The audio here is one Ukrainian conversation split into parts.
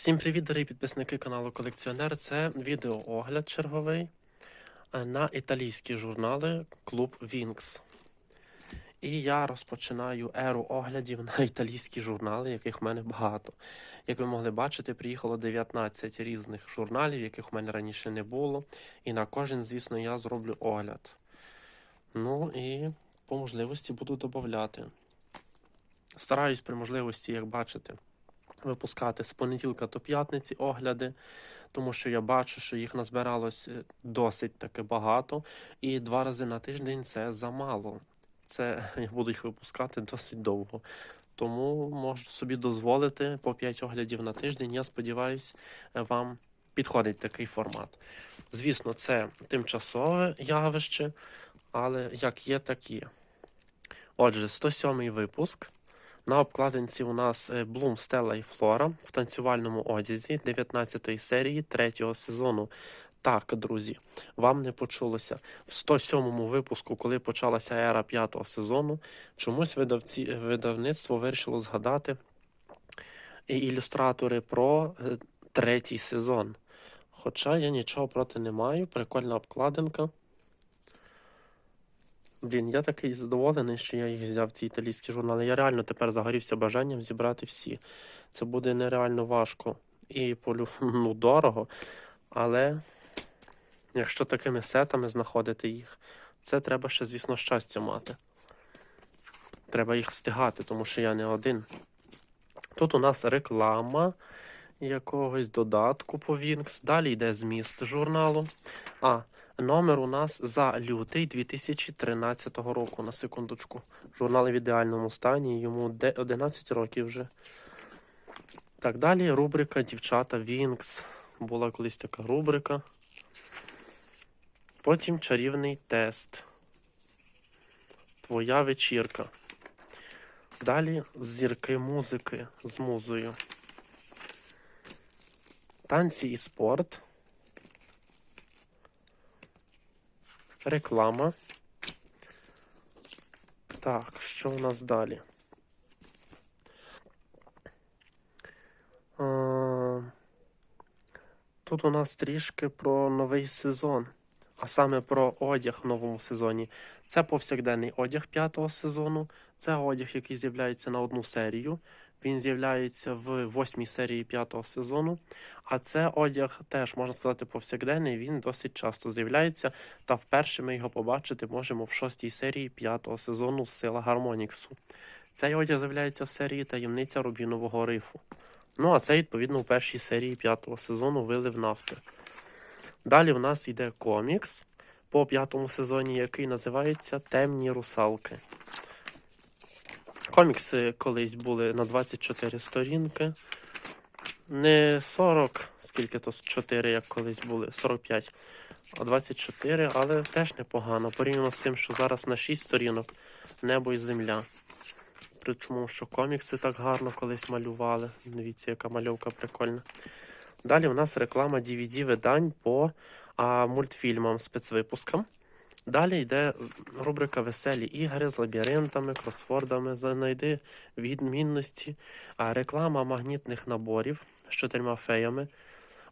Всім привіт, дорогі підписники каналу Колекціонер. Це відеоогляд черговий е, на італійські журнали Клуб Вінкс. І я розпочинаю еру оглядів на італійські журнали, яких в мене багато. Як ви могли бачити, приїхало 19 різних журналів, яких в мене раніше не було. І на кожен, звісно, я зроблю огляд. Ну і по можливості буду додати. Стараюсь при можливості, як бачите, випускати з понеділка до п'ятниці огляди, тому що я бачу, що їх назбиралось е, досить таки багато, і два рази на тиждень це замало. Це я буду їх випускати досить довго. Тому можу собі дозволити по 5 оглядів на тиждень. Я сподіваюся, вам підходить такий формат. Звісно, це тимчасове явище, але як є, так є. Отже, 107 випуск. На обкладинці у нас е, Блум, Стелла і Флора в танцювальному одязі 19 серії 3 сезону. Так, друзі, вам не почулося. В 107-му випуску, коли почалася ера 5 сезону, чомусь видавці, видавництво вирішило згадати і ілюстратори про е, третій сезон. Хоча я нічого проти не маю, прикольна обкладинка. Блін, я такий задоволений, що я їх взяв, ці італійські журнали. Я реально тепер загорівся бажанням зібрати всі. Це буде нереально важко і полю... ну, дорого. Але якщо такими сетами знаходити їх, це треба ще, звісно, щастя мати. Треба їх встигати, тому що я не один. Тут у нас реклама якогось додатку по Вінкс. Далі йде зміст журналу. А, Номер у нас за лютий 2013 року. На секундочку. Журнал в ідеальному стані, йому 11 років вже. Так, далі рубрика Дівчата Вінкс. Була колись така рубрика. Потім чарівний тест. Твоя вечірка. Далі зірки музики з музою. Танці і спорт. Реклама. Так, що у нас далі? Тут у нас трішки про новий сезон, а саме про одяг в новому сезоні. Це повсякденний одяг п'ятого сезону. Це одяг, який з'являється на одну серію. Він з'являється в восьмій серії п'ятого сезону. А це одяг теж можна сказати повсякденний. Він досить часто з'являється. Та вперше ми його побачити можемо в шостій серії п'ятого сезону Сила Гармоніксу. Цей одяг з'являється в серії Таємниця Рубінового рифу. Ну, а це, відповідно, в першій серії п'ятого сезону Вилив нафти. Далі в нас йде комікс по п'ятому сезоні, який називається Темні русалки. Комікси колись були на 24 сторінки. Не 40, скільки то 4, як колись були, 45, а 24, але теж непогано. Порівняно з тим, що зараз на 6 сторінок небо і земля. Причому, що комікси так гарно колись малювали. Дивіться, яка мальовка прикольна. Далі в нас реклама DVD видань по а, мультфільмам, спецвипускам. Далі йде рубрика Веселі ігри з лабіринтами, кросвордами, знайди відмінності, а реклама магнітних наборів з чотирма феями.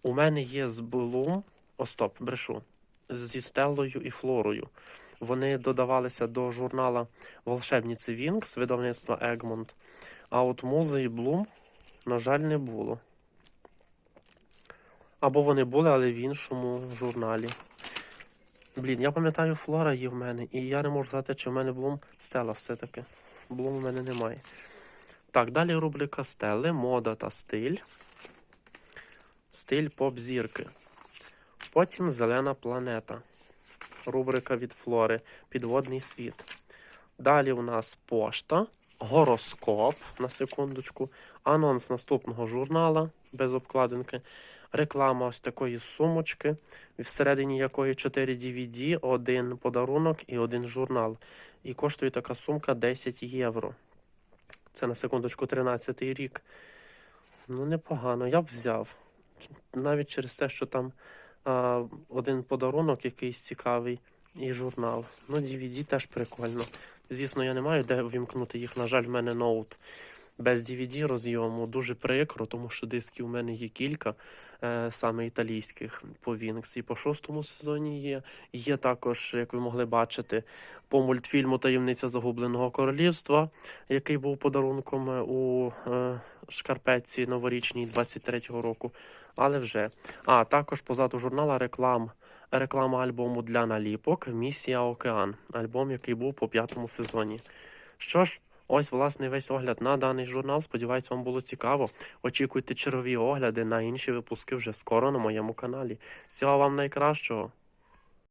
У мене є з Bloom, о стоп, брешу, зі Стеллою і Флорою. Вони додавалися до журнала Волшебниці Вінкс видавництва Egmont. А от Музи і Блум, на жаль, не було. Або вони були, але в іншому журналі. Блін, я пам'ятаю, Флора є в мене, і я не можу сказати, чи в мене Блум Стела все-таки. Блум у мене немає. Так, далі рубрика Стели, мода та стиль. Стиль поп-зірки. Потім Зелена планета. Рубрика від Флори. Підводний світ. Далі у нас пошта, гороскоп на секундочку, анонс наступного журнала без обкладинки, реклама ось такої сумочки, всередині якої 4 DVD, один подарунок і один журнал. І коштує така сумка 10 євро. Це на секундочку 13 й рік. Ну, непогано, я б взяв. Навіть через те, що там а, один подарунок якийсь цікавий і журнал. Ну, DVD теж прикольно. Звісно, я не маю де вімкнути їх, на жаль, в мене ноут. Без DVD розйому. Дуже прикро, тому що дисків у мене є кілька, е, саме італійських по Вінкс. І по шостому сезоні є. Є також, як ви могли бачити, по мультфільму Таємниця Загубленого Королівства, який був подарунком е, у е, шкарпетці новорічній 23-го року. Але вже. А також позаду журнала реклам. Реклама альбому для наліпок Місія Океан, альбом, який був по п'ятому сезоні. Що ж, ось власне весь огляд на даний журнал. Сподіваюсь, вам було цікаво. Очікуйте чергові огляди на інші випуски вже скоро на моєму каналі. Всього вам найкращого!